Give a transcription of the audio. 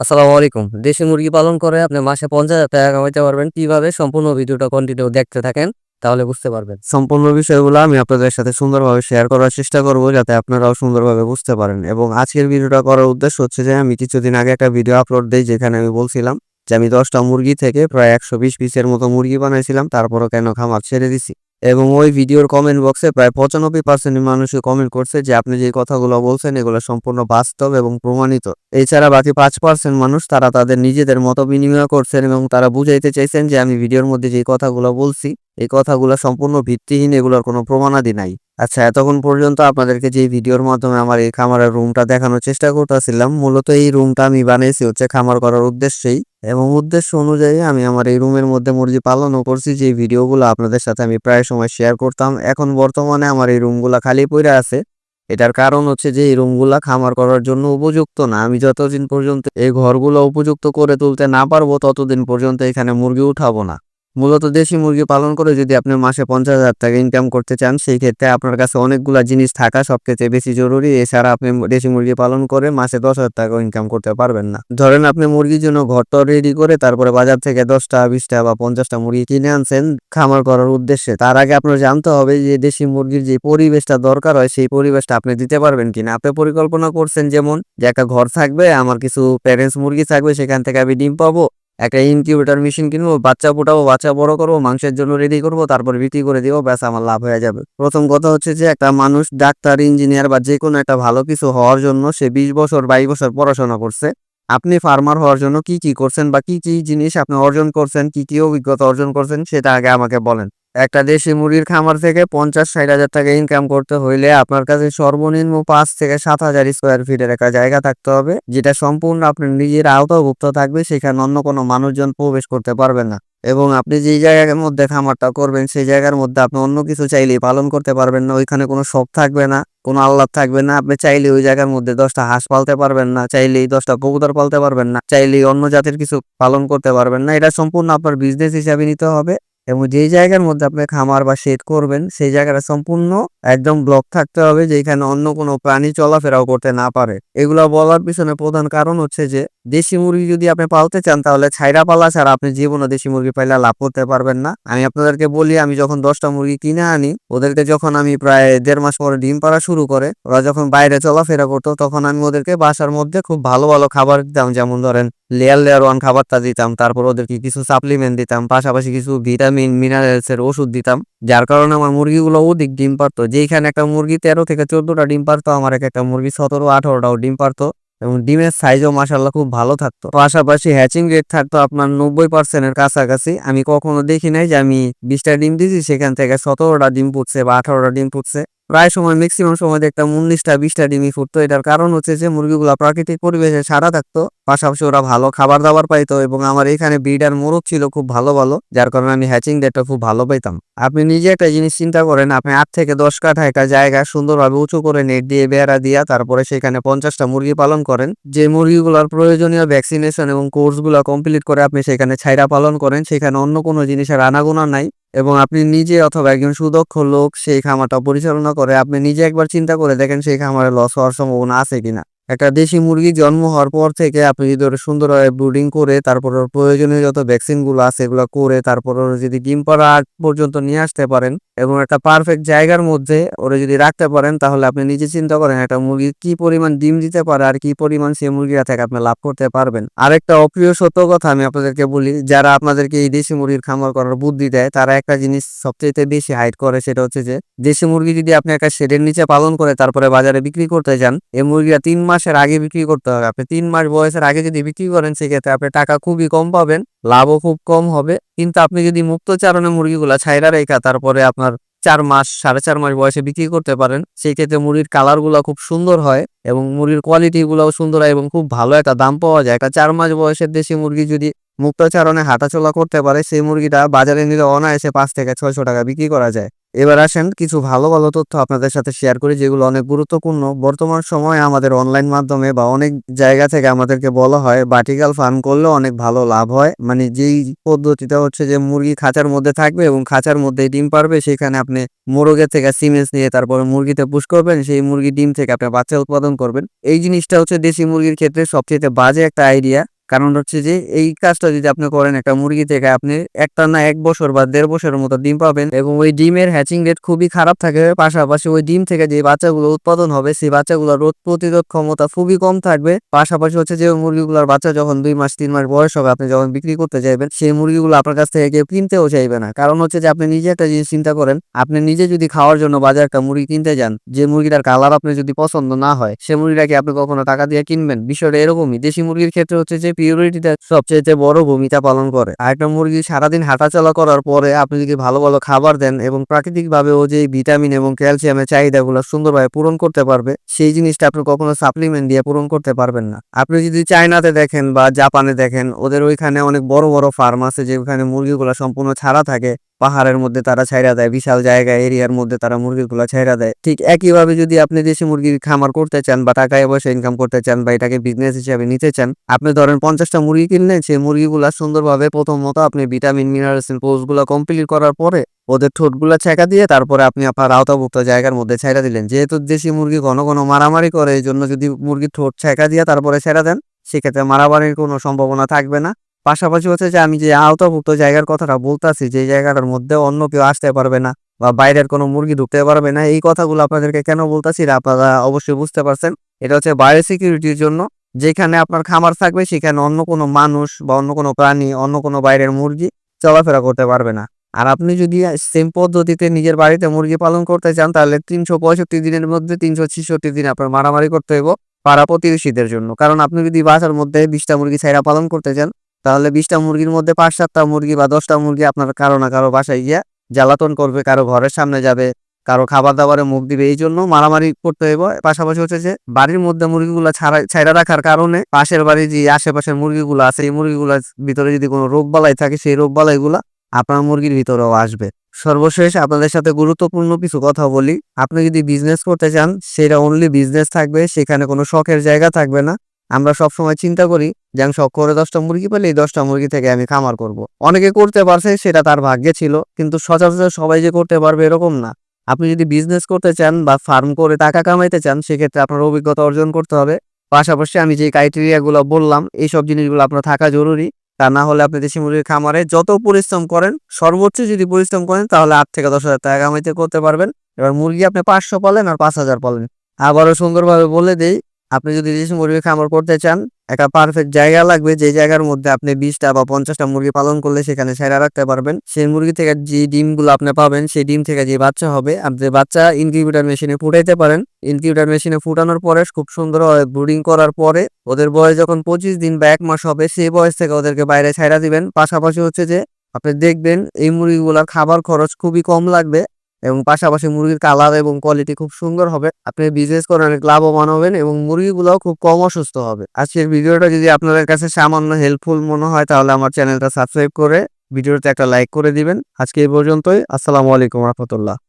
আসসালামু আলাইকুম। দেশি মুরগি পালন করে আপনি মাসে পঞ্চাশ হাজার টাকা কামাইতে পারবেন। কীভাবে সম্পূর্ণ ভিডিওটা কন্টিনিউ দেখতে থাকেন তাহলে বুঝতে পারবেন। সম্পূর্ণ বিষয়গুলো আমি আপনাদের সাথে সুন্দরভাবে শেয়ার করার চেষ্টা করব যাতে আপনারাও সুন্দরভাবে বুঝতে পারেন। এবং আজকের ভিডিওটা করার উদ্দেশ্য হচ্ছে যে, আমি কিছুদিন আগে একটা ভিডিও আপলোড দিই যেখানে আমি বলছিলাম যে, আমি দশটা মুরগি থেকে প্রায় একশো বিশ পিসের মতো মুরগি বানাইছিলাম। তারপরও কেন খামার ছেড়ে দিছি। এবং ওই ভিডিওর কমেন্ট বক্সে প্রায় পঁচানব্বই পার্সেন্ট মানুষই কমেন্ট করছে যে, আপনি যে কথাগুলো বলছেন, এগুলো সম্পূর্ণ বাস্তব এবং প্রমাণিত। এছাড়া বাকি পাঁচ পার্সেন্ট মানুষ তারা তাদের নিজেদের মত বিনিময় করছেন এবং তারা বুঝাইতে চাইছেন যে, আমি ভিডিওর মধ্যে যে কথাগুলো বলছি এই কথাগুলো সম্পূর্ণ ভিত্তিহীন, এগুলোর কোনো প্রমাণাদি নাই। আচ্ছা এতক্ষণ পর্যন্ত আপনাদেরকে যে ভিডিওর মাধ্যমে আমার এই খামারের রুমটা দেখানোর চেষ্টা করতেছিলাম, মূলত এই রুমটা আমি বানিয়েছি হচ্ছে খামার করার উদ্দেশ্যেই। এবং উদ্দেশ্য অনুযায়ী আমি আমার এই রুমের মধ্যে মুরগি পালনও করছি যে ভিডিওগুলো আপনাদের সাথে আমি প্রায় সময় শেয়ার করতাম। এখন বর্তমানে আমার এই রুমগুলো খালি পড়ে আছে। এটার কারণ হচ্ছে যে এই রুমগুলা খামার করার জন্য উপযুক্ত না। আমি যতদিন পর্যন্ত এই ঘরগুলো উপযুক্ত করে তুলতে না পারব, ততদিন পর্যন্ত এখানে মুরগি উঠাবো না। মূলত দেশি মুরগি পালন করে যদি আপনি মাসে পঞ্চাশ হাজার টাকা ইনকাম করতে চান, সেই ক্ষেত্রে আপনার কাছে অনেকগুলা জিনিস থাকা সবচেয়ে বেশি জরুরি। এছাড়া আপনি দেশি মুরগি পালন করে মাসে দশ হাজার টাকা ইনকাম করতে পারবেন না। ধরেন আপনি মুরগির জন্য ঘরটা রেডি করে তারপরে বাজার থেকে দশটা, বিশটা বা পঞ্চাশটা মুরগি কিনে আনছেন খামার করার উদ্দেশ্যে, তার আগে আপনার জানতে হবে যে দেশি মুরগির যে পরিবেশটা দরকার হয়, সেই পরিবেশটা আপনি দিতে পারবেন কিনা। আপনি পরিকল্পনা করছেন যেমন যে একটা ঘর থাকবে, আমার কিছু প্যারেন্টস মুরগি থাকবে, সেখান থেকে আমি ডিম পাবো। একটা ইনকিউবেটার মেশিন কিনবো, বাচ্চা ফোটাবো, বাচ্চা বড় করব, মাংসের জন্য রেডি করব, তারপর বিক্রি করে দিব, ব্যাস আমার লাভ হয়ে যাবে। প্রথম কথা হচ্ছে যে একটা মানুষ ডাক্তার ইঞ্জিনিয়ার বা যে কোনো একটা ভালো কিছু হওয়ার জন্য সে বিশ বছর, বাইশ বছর পড়াশোনা করছে। আপনি ফার্মার হওয়ার জন্য কি কি করছেন বা কি কি জিনিস আপনি অর্জন করছেন, কি কি অভিজ্ঞতা অর্জন করছেন, সেটা আগে আমাকে বলেন। একটা দেশি মুরগির খামার থেকে পঞ্চাশ ষাট হাজার টাকা ইনকাম করতে হইলে আপনার কাছে সর্বনিম্ন পাঁচ থেকে সাত হাজার স্কোয়ার ফিটের একটা জায়গা থাকতে হবে, যেটা সম্পূর্ণ আপনার নিজের আওতাভুক্ত থাকবে, সেখানে অন্য কোনো মানুষজন প্রবেশ করতে পারবে না। এবং আপনি যেই জায়গার মধ্যে খামারটা করবেন, সেই জায়গার মধ্যে আপনি অন্য কিছু চাইলেই পালন করতে পারবেন না, ওইখানে কোনো শখ থাকবে না, কোনো আল্লাহ থাকবে না, আপনি চাইলে ওই জায়গার মধ্যে দশটা হাঁস পালতে পারবেন না, চাইলেই দশটা কবুতর পালতে পারবেন না, চাইলেই অন্য জাতের কিছু পালন করতে পারবেন না, এটা সম্পূর্ণ আপনার বিজনেস হিসাবে নিতে হবে। এবং যেই জায়গার মধ্যে আপনি খামার বা শেড করবেন, সেই জায়গাটা সম্পূর্ণ একদম ব্লক থাকতে হবে, যেখানে অন্য কোনো প্রাণী চলাফেরাও করতে না পারে। এগুলো বলার পিছনে প্রধান কারণ হচ্ছে যে, দেশি মুরগি যদি আপনি পালতে চান, তাহলে ছাইরা পালা ছাড়া আপনি জীবনে দেশি মুরগি পাইলে লাভ করতে পারবেন না। আমি আপনাদেরকে বলি, আমি যখন দশটা মুরগি কিনে আনি, ওদেরকে যখন আমি প্রায় দেড় মাস পরে ডিম পাড়া শুরু করে, ওরা যখন বাইরে চলাফেরা করতো, তখন আমি ওদেরকে বাসার মধ্যে খুব ভালো ভালো খাবার দিতাম। যেমন ধরেন লেয়ার লেয়ার ওয়ান খাবারটা দিতাম, তারপর ওদেরকে কিছু সাপ্লিমেন্ট দিতাম, পাশাপাশি কিছু ভিটামিন মিনারেলস এর ওষুধ দিতাম, যার কারণে আমার মুরগিগুলো অধিক ডিম পারতো। যেখানে একটা মুরগি তেরো থেকে চোদ্দটা ডিম পারতো, আমার এক একটা মুরগি সতেরো, আঠারোটাও ডিম পারতো এবং ডিমের সাইজও মাসাল্লাহ খুব ভালো থাকতো। পাশাপাশি হ্যাচিং রেট থাকতো আপনার নব্বই পার্সেন্টের কাছাকাছি। আমি কখনো দেখি নাই যে আমি বিশটা ডিম দিয়েছি, সেখান থেকে সতেরোটা ডিম ফুটছে বা আঠারোটা ডিম ফুটছে প্রায় সময় ম্যাক্সিমাম সময় দেখতাম উনিশটা, বিশটা ডিমই ফুটতো। এটার কারণ হচ্ছে যে মুরগিগুলো প্রাকৃতিক পরিবেশে সারা থাকতো, পাশাপাশি ওরা ভালো খাবার দাবার পাইতো এবং আমার এখানে ব্রিডার মোরগ ছিল খুব ভালো ভালো, যার কারণে আমি হ্যাচিং ডেটটা খুব ভালো পাইতাম। আপনি নিজে একটা জিনিস চিন্তা করেন, আপনি আট থেকে দশ কাঠা একটা জায়গা সুন্দরভাবে উঁচু করে নেট দিয়ে, বেড়া দিয়া, তারপরে সেখানে পঞ্চাশটা মুরগি পালন করেন। যে মুরগিগুলোর প্রয়োজনীয় ভ্যাকসিনেশন এবং কোর্সগুলো কমপ্লিট করে আপনি সেখানে ছাইরা পালন করেন, সেখানে অন্য কোনো জিনিসের আনাগোনা নাই। এবং আপনি নিজে অথবা একজন সুদক্ষ লোক, সেই খামারটা পরিচালনা করে, আপনি নিজে একবার চিন্তা করে দেখেন সেই খামারে লস হওয়ার সম্ভাবনা আছে কিনা। একটা দেশি মুরগি জন্ম হওয়ার পর থেকে আপনি যদি ওরা সুন্দরভাবে ব্রুডিং করে, তারপর ওর প্রয়োজনীয় যত ভ্যাকসিনগুলো আছে এগুলো করে, তারপর ওর যদি ডিম পাড়া আগ পর্যন্ত নিয়ে আসতে পারেন এবং একটা পারফেক্ট জায়গার মধ্যে ওরা যদি রাখতে পারেন, তাহলে আপনি নিজে চিন্তা করেন একটা মুরগি কি পরিমাণ ডিম দিতে পারে আর কি পরিমাণ সেই মুরগিরা থেকে আপনি লাভ করতে পারবেন। আরেকটা অপ্রিয় সত্য কথা আমি আপনাদেরকে বলি, যারা আপনাদেরকে এই দেশি মুরগির খামার করার বুদ্ধি দেয়, তারা একটা জিনিস সবচেয়ে বেশি হাইট করে, সেটা হচ্ছে যে, দেশি মুরগি যদি আপনি একটা শেডের নিচে পালন করে, তারপরে বাজারে বিক্রি করতে যান, এই মুরগিরা তিন মাসের আগে বিক্রি করতে হবে। আপনি তিন মাস বয়সের আগে যদি বিক্রি করেন, সেক্ষেত্রে আপনি টাকা খুবই কম পাবেন, লাভও খুব কম হবে। কিন্তু আপনি যদি মুক্ত চারণে মুরগিগুলা ছাইরা রেখা, তারপরে আপনার চার মাস, সাড়ে চার মাস বয়সে বিক্রি করতে পারেন সেই ক্ষেত্রে মুরগির কালারগুলা খুব সুন্দর হয় এবং মুরগির কোয়ালিটি গুলাও সুন্দর হয় এবং খুব ভালো একটা দাম পাওয়া যায়। একটা চার মাস বয়সের দেশি মুরগি যদি মুক্তচারণে হাঁটাচলা করতে পারে, সেই মুরগিটা বাজারে নিলে অনায়াসে পাঁচ থেকে ছয়শো টাকা বিক্রি করা যায়। এবার আসেন, কিছু ভালো ভালো তথ্য আপনাদের সাথে শেয়ার করি, যেগুলো অনেক গুরুত্বপূর্ণ। বর্তমান সময়ে আমাদের অনলাইন মাধ্যমে বা অনেক জায়গা থেকে আমাদেরকে বলা হয় বাটিকাল ফার্ম করলে অনেক ভালো লাভ হয়। মানে যেই পদ্ধতিটা হচ্ছে যে মুরগি খাঁচার মধ্যে থাকবে এবং খাঁচার মধ্যে ডিম পারবে, সেখানে আপনি মোরগের থেকে সিমেন্স নিয়ে তারপরে মুরগিতে পুশ করবেন, সেই মুরগি ডিম থেকে আপনি বাচ্চা উৎপাদন করবেন। এই জিনিসটা হচ্ছে দেশি মুরগির ক্ষেত্রে সবচেয়ে বাজে একটা আইডিয়া কারণ হচ্ছে যে, এই কাজটা যদি আপনি করেন একটা মুরগি থেকে আপনি একটা না এক বছর বা দেড় বছরের মতো ডিম পাবেন এবং ওই ডিমের হ্যাচিং রেট খুবই খারাপ থাকে। পাশাপাশি ওই ডিম থেকে যে বাচ্চাগুলো উৎপাদন হবে, সেই বাচ্চাগুলোর রোগ প্রতিরোধ ক্ষমতা খুবই কম থাকবে। পাশাপাশি হচ্ছে যে মুরগিগুলোর বাচ্চা যখন দুই মাস, তিন মাস বয়স হবে, আপনি যখন বিক্রি করতে চাইবেন সেই মুরগিগুলো আপনার কাছ থেকে কেউ কিনতেও চাইবে না। কারণ হচ্ছে যে, আপনি নিজে একটা জিনিস চিন্তা করেন, আপনি নিজে যদি খাওয়ার জন্য বাজার একটা মুরগি কিনতে যান, যে মুরগিটার কালার আপনি যদি পছন্দ না হয়, সে মুরগিটাকে আপনি কখনো টাকা দিয়ে কিনবেন? বিষয়টা এরকমই। দেশি মুরগির ক্ষেত্রে হচ্ছে যে পিউরিটিটা সবচেয়ে বড় ভূমিকা পালন করে। আরেকটা মুরগি সারাদিন হাঁটাচলা করার পরে আপনি যদি ভালো ভালো খাবার দেন এবং প্রাকৃতিক ভাবে ও যে ভিটামিন এবং ক্যালসিয়ামের চাহিদাগুলো সুন্দরভাবে পূরণ করতে পারবে, সেই জিনিসটা আপনি কখনো সাপ্লিমেন্ট দিয়ে পূরণ করতে পারবেন না। আপনি যদি চায়নাতে দেখেন বা জাপানে দেখেন, ওদের ওইখানে অনেক বড় বড় ফার্ম আছে যেখানে মুরগিগুলো সম্পূর্ণ ছাড়া থাকে। পাহাড়ের মধ্যে তারা ছাইরা দেয়, বিশাল জায়গা, এরিয়ার মধ্যে তারা মুরগিগুলো ছাইরা দেয়। ঠিক একইভাবে যদি আপনি দেশি মুরগির খামার করতে চান বা টাকায় পয়সা ইনকাম করতে চান বা এটাকে বিজনেস হিসাবে নিতে চান, আপনি ধরেন পঞ্চাশটা মুরগি কিনলেন, সেই মুরগিগুলা সুন্দরভাবে প্রথমত আপনি ভিটামিন মিনারেলস পোস্টগুলো কমপ্লিট করার পরে ওদের ঠোঁটগুলা ছেঁকা দিয়ে তারপরে আপনি আপনার আওতাভুক্ত জায়গার মধ্যে ছেড়ে দিলেন। যেহেতু দেশি মুরগি ঘন ঘন মারামারি করে, এই জন্য যদি মুরগির ঠোঁট ছেঁকা দিয়ে তারপরে ছেড়ে দেন, সেক্ষেত্রে মারামারির কোনো সম্ভাবনা থাকবে না। পাশাপাশি হচ্ছে যে আমি যে আওতাভুক্ত জায়গার কথাটা বলতাছি, যে জায়গাটার মধ্যে অন্য কেউ আসতে পারবে না বা বাইরের কোনো মুরগি ঢুকতে পারবে না, এই কথাগুলো আপনাদেরকে কেন বলতাছি আপনারা অবশ্যই বুঝতে পারছেন। এটা হচ্ছে বায়ো সিকিউরিটির জন্য, যেখানে আপনার খামার থাকবে সেখানে অন্য কোনো মানুষ বা অন্য কোনো প্রাণী, অন্য কোনো বাইরের মুরগি চলাফেরা করতে পারবে না। আর আপনি যদি সেম পদ্ধতিতে নিজের বাড়িতে মুরগি পালন করতে চান, তাহলে তিনশো পঁয়ষট্টি দিনের মধ্যে তিনশো ছেষট্টি দিন আপনার মারামারি করতে হইব পাড়া প্রতিবেশীদের জন্য। কারণ আপনি যদি বাসার মধ্যে বিশটা মুরগি ছাইরা পালন করতে চান তাহলে বিশটা মুরগির মধ্যে পাঁচ সাতটা মুরগি বা দশটা মুরগি আপনার কারও না কারও বাসায় গিয়া জ্বালাতন করবে, কারও ঘরের সামনে যাবে, কারও খাবার দাবারে মুখ দিবে। এই জন্য মারামারি করতে হইব। পাশাপাশি হচ্ছে যে বাড়ির মধ্যে মুরগিগুলো ছাড়া ছাইরা রাখার কারণে পাশের বাড়ির যে আশেপাশের মুরগিগুলো আছে, এই মুরগিগুলোর ভিতরে যদি কোনো রোগ বালাই থাকে, সেই রোগ বালাইগুলা আপনার মুরগির ভিতরেও আসবে। সর্বশেষ আপনাদের সাথে গুরুত্বপূর্ণ কিছু কথা বলি। আপনি যদি বিজনেস করতে চান, সেটা অনলি বিজনেস থাকবে, সেখানে কোনো শখের জায়গা থাকবে না। আমরা সবসময় চিন্তা করি যে আমি শখ করে দশটা মুরগি পেলে এই দশটা মুরগি থেকে আমি খামার করব। অনেকে করতে পারছে, সেটা তার ভাগ্যে ছিল, কিন্তু সচরাচর সবাই যে করতে পারবে এরকম না। আপনি যদি বিজনেস করতে চান বা ফার্ম করে টাকা কামাইতে চান, সেক্ষেত্রে আপনার অভিজ্ঞতা অর্জন করতে হবে। পাশাপাশি আমি যে ক্রাইটেরিয়াগুলো বললাম, এইসব জিনিসগুলো আপনার থাকা জরুরি। তা না হলে আপনি দেশি মুরগির খামারে যত পরিশ্রম করেন, সর্বোচ্চ যদি পরিশ্রম করেন, তাহলে আট থেকে দশ হাজার টাকা কামাইতে করতে পারবেন। এবার মুরগি আপনি পাঁচশো পালেন আর পাঁচ হাজার পালেন। আবারও সুন্দরভাবে বলে দেই আপনি যদি দেশি মুরগি খামার করতে চান, একটা পারফেক্ট জায়গা লাগবে যে জায়গার মধ্যে আপনি বিশটা বা পঞ্চাশটা মুরগি পালন করলে সেখানে সেরা রাখতে পারবেন। সেই মুরগি থেকে যে ডিমগুলো আপনি পাবেন, সেই ডিম থেকে যে বাচ্চা হবে আপনি বাচ্চা ইনকিউবেটার মেশিনে ফুটাইতে পারেন। ইনকিউবেটার মেশিনে ফুটানোর পরে খুব সুন্দর ব্রুডিং করার পরে ওদের বয়স যখন পঁচিশ দিন বা এক মাস হবে, সেই বয়স থেকে ওদেরকে বাইরে ছাইরা দিবেন। পাশাপাশি হচ্ছে যে আপনি দেখবেন এই মুরগিগুলোর খাবার খরচ খুবই কম লাগবে। এবং পাশাপাশি মুরগির কালার এবং কোয়ালিটি খুব সুন্দর হবে। আপনি বিজনেস করে অনেক লাভবান হবেন এবং মুরগিগুলোও খুব কম অসুস্থ হবে। আজকের ভিডিওটা যদি আপনাদের কাছে সামান্য হেল্পফুল মনে হয়, তাহলে আমার চ্যানেলটা সাবস্ক্রাইব করে ভিডিওতে একটা লাইক করে দিবেন। আজকে এই পর্যন্তই। আসসালামু আলাইকুম রহমতুল্লাহ।